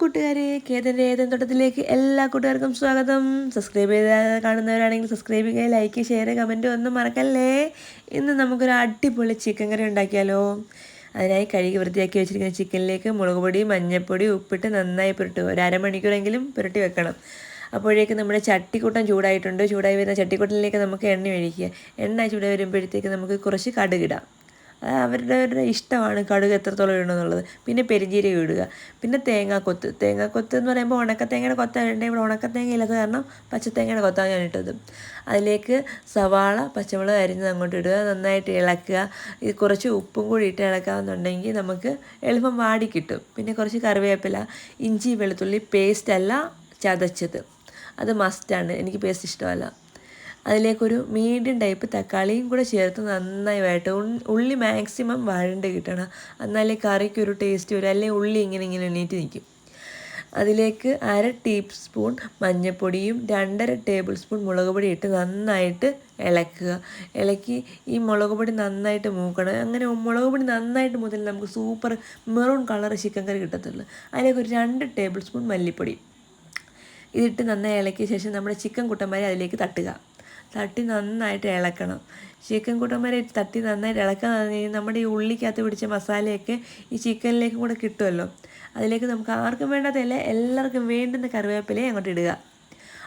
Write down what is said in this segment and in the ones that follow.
കൂട്ടുകാരെ കേതന്റെ ഏതൻ തോട്ടത്തിലേക്ക് എല്ലാ കൂട്ടുകാർക്കും സ്വാഗതം. സബ്സ്ക്രൈബ് ചെയ്ത് കാണുന്നവരാണെങ്കിൽ സബ്സ്ക്രൈബ് ചെയ്യുക ലൈക്ക് ഷെയർ കമന്റ് ഒന്നും മറക്കല്ലേ? ഇന്ന് നമുക്കൊരു അടിപൊളി ചിക്കൻ കറി ഉണ്ടാക്കിയാലോ? അതിനായി കഴുകി വൃത്തിയാക്കി വെച്ചിരിക്കുന്ന ചിക്കനിലേക്ക് മുളക് പൊടി മഞ്ഞൾപ്പൊടി ഉപ്പിട്ട് നന്നായി പുരട്ടുക. ഒരു അരമണിക്കൂറെങ്കിലും പുരട്ടി വെക്കണം. അപ്പോഴേക്ക് നമ്മുടെ ചട്ടിക്കൂട്ടം ചൂടായിട്ടുണ്ട്. ചൂടായി വരുന്ന ചട്ടിക്കൂട്ടിലേക്ക് നമുക്ക് എണ്ണ ഒഴിക്കുക. എണ്ണ ചൂടായി വരുമ്പോഴത്തേക്ക് നമുക്ക് കുറച്ച് കടുകിടാം. അവരുടെ ഇഷ്ടമാണ് കടുക് എത്രത്തോളം ഇടണമെന്നുള്ളത് പിന്നെ പെരിഞ്ചീരകം ഇടുക. പിന്നെ തേങ്ങാക്കൊത്ത്. തേങ്ങാക്കൊത്ത് എന്ന് പറയുമ്പോൾ ഉണക്കത്തേങ്ങയുടെ കൊത്താണ് ഇടേണ്ടത്. ഇവിടെ ഉണക്കത്തേങ്ങ ഇല്ലാത്ത കാരണം പച്ചത്തേങ്ങയുടെ കൊത്താണ് ഞാൻ ഇട്ടത്. അതിലേക്ക് സവാള പച്ചമുളക് അരിഞ്ഞത് അങ്ങോട്ട് ഇടുക. നന്നായിട്ട് ഇളക്കുക. ഇത് കുറച്ച് ഉപ്പും കൂടി ഇട്ട് ഇളക്കാമെന്നുണ്ടെങ്കിൽ നമുക്ക് എളുപ്പം വാടി കിട്ടും. പിന്നെ കുറച്ച് കറിവേപ്പില ഇഞ്ചി വെളുത്തുള്ളി പേസ്റ്റ് ചതച്ചത്. അത് മസ്റ്റാണ് എനിക്ക് പേസ്റ്റ് ഇഷ്ടമല്ല. അതിലേക്കൊരു മീഡിയം ടൈപ്പ് തക്കാളിയും കൂടെ ചേർത്ത് നന്നായി വഴട്ട് ഉള്ളി മാക്സിമം വഴണ്ട് കിട്ടണം. എന്നാലേ കറിക്ക് ഒരു ടേസ്റ്റ് വരും. അല്ലെങ്കിൽ ഉള്ളി ഇങ്ങനെ ഇങ്ങനെ എണീറ്റ് നിൽക്കും അതിലേക്ക് അര ടീസ്പൂൺ മഞ്ഞൾപ്പൊടിയും രണ്ടര ടേബിൾ സ്പൂൺ മുളക് പൊടി ഇട്ട് നന്നായിട്ട് ഇളക്കുക. ഇളക്കി ഈ മുളക് പൊടി നന്നായിട്ട് മൂക്കണം. അങ്ങനെ മുളക് പൊടി നന്നായിട്ട് മുതൽ നമുക്ക് super maroon colour chicken curry കിട്ടത്തുള്ളൂ. അതിലേക്ക് ഒരു രണ്ട് ടേബിൾ സ്പൂൺ മല്ലിപ്പൊടി. ഇതിട്ട് നന്നായി ഇളക്കിയ ശേഷം നമ്മുടെ ചിക്കൻ കുട്ടന്മാരെ അതിലേക്ക് തട്ടുക. തട്ടി നന്നായിട്ട് ഇളക്കണം. ചിക്കൻ കുട്ടന്മാരെ തട്ടി നന്നായിട്ട് ഇളക്കാൻ നമ്മുടെ ഈ ഉള്ളിക്കകത്ത് പിടിച്ച മസാലയൊക്കെ ഈ ചിക്കനിലേക്കും കൂടെ കിട്ടുമല്ലോ. അതിലേക്ക് നമുക്ക് ആർക്കും വേണ്ടാത്തല്ല എല്ലാവർക്കും വേണ്ടുന്ന കറിവേപ്പിലയും അങ്ങോട്ട് ഇടുക.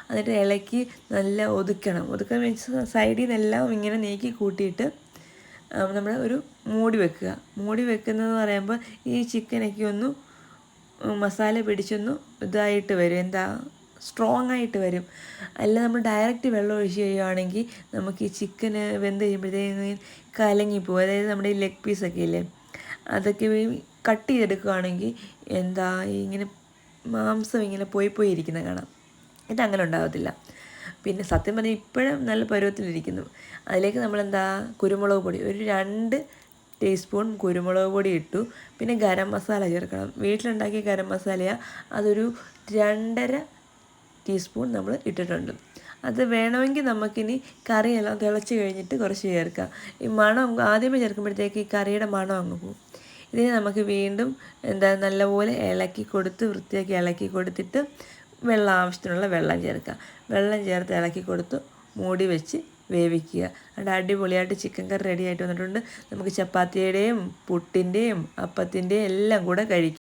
എന്നിട്ട് ഇളക്കി നല്ല ഒതുക്കണം. ഒതുക്കാൻ വെച്ച് സൈഡിൽ നിന്നെല്ലാം ഇങ്ങനെ നീക്കി കൂട്ടിയിട്ട് നമ്മൾ ഒരു മൂടി വെക്കുക. മൂടി വെക്കുന്നതെന്ന് പറയുമ്പോൾ ഈ ചിക്കനൊക്കെ ഒന്ന് മസാല പിടിച്ചൊന്ന് ഇതായിട്ട് വരും. എന്താ? സ്ട്രോങ് ആയിട്ട് വരും. അല്ല നമ്മൾ ഡയറക്റ്റ് വെള്ളം ഒഴിച്ച് കഴിയുവാണെങ്കിൽ നമുക്ക് ഈ ചിക്കന് വെന്ത് കഴിയുമ്പോഴത്തേക്കും കലങ്ങിപ്പോവും അതായത് നമ്മുടെ ഈ ലെഗ് പീസൊക്കെ ഇല്ലേ? അതൊക്കെ കട്ട് ചെയ്തെടുക്കുകയാണെങ്കിൽ എന്താ ഇങ്ങനെ മാംസം ഇങ്ങനെ പോയി പോയി ഇരിക്കുന്ന കാണാം. ഇതങ്ങനെ ഉണ്ടാകത്തില്ല പിന്നെ സത്യം പറഞ്ഞാൽ ഇപ്പോഴും നല്ല പരുവത്തിലിരിക്കുന്നു. അതിലേക്ക് നമ്മളെന്താ കുരുമുളക് പൊടി ഒരു രണ്ട് ടീസ്പൂൺ കുരുമുളക് പൊടി ഇട്ടു. പിന്നെ ഗരം മസാല ചേർക്കണം. വീട്ടിലുണ്ടാക്കിയ ഗരം മസാലയാണ് അതൊരു രണ്ടര ടീസ്പൂൺ നമ്മൾ ഇട്ടിട്ടുണ്ട്. അത് വേണമെങ്കിൽ നമുക്കിനി കറിയെല്ലാം തിളച്ച് കഴിഞ്ഞിട്ട് കുറച്ച് ചേർക്കാം. ഈ മണം ആദ്യമേ ചേർക്കുമ്പോഴത്തേക്ക് ഈ കറിയുടെ മണം അങ്ങ് പോകും ഇതിനെ നമുക്ക് വീണ്ടും എന്താ നല്ലപോലെ ഇളക്കി കൊടുത്ത് വൃത്തിയാക്കി ഇളക്കി കൊടുത്തിട്ട് വെള്ളം ആവശ്യത്തിനുള്ള വെള്ളം ചേർക്കുക വെള്ളം ചേർത്ത് ഇളക്കി കൊടുത്ത് മൂടി വെച്ച് വേവിക്കുക. അവിടെ അടിപൊളിയായിട്ട് ചിക്കൻ കറി റെഡി ആയിട്ട് വന്നിട്ടുണ്ട്. നമുക്ക് ചപ്പാത്തിയുടെയും പുട്ടിന്റെയും അപ്പത്തിന്റെയും എല്ലാം കൂടെ കഴിക്കാം.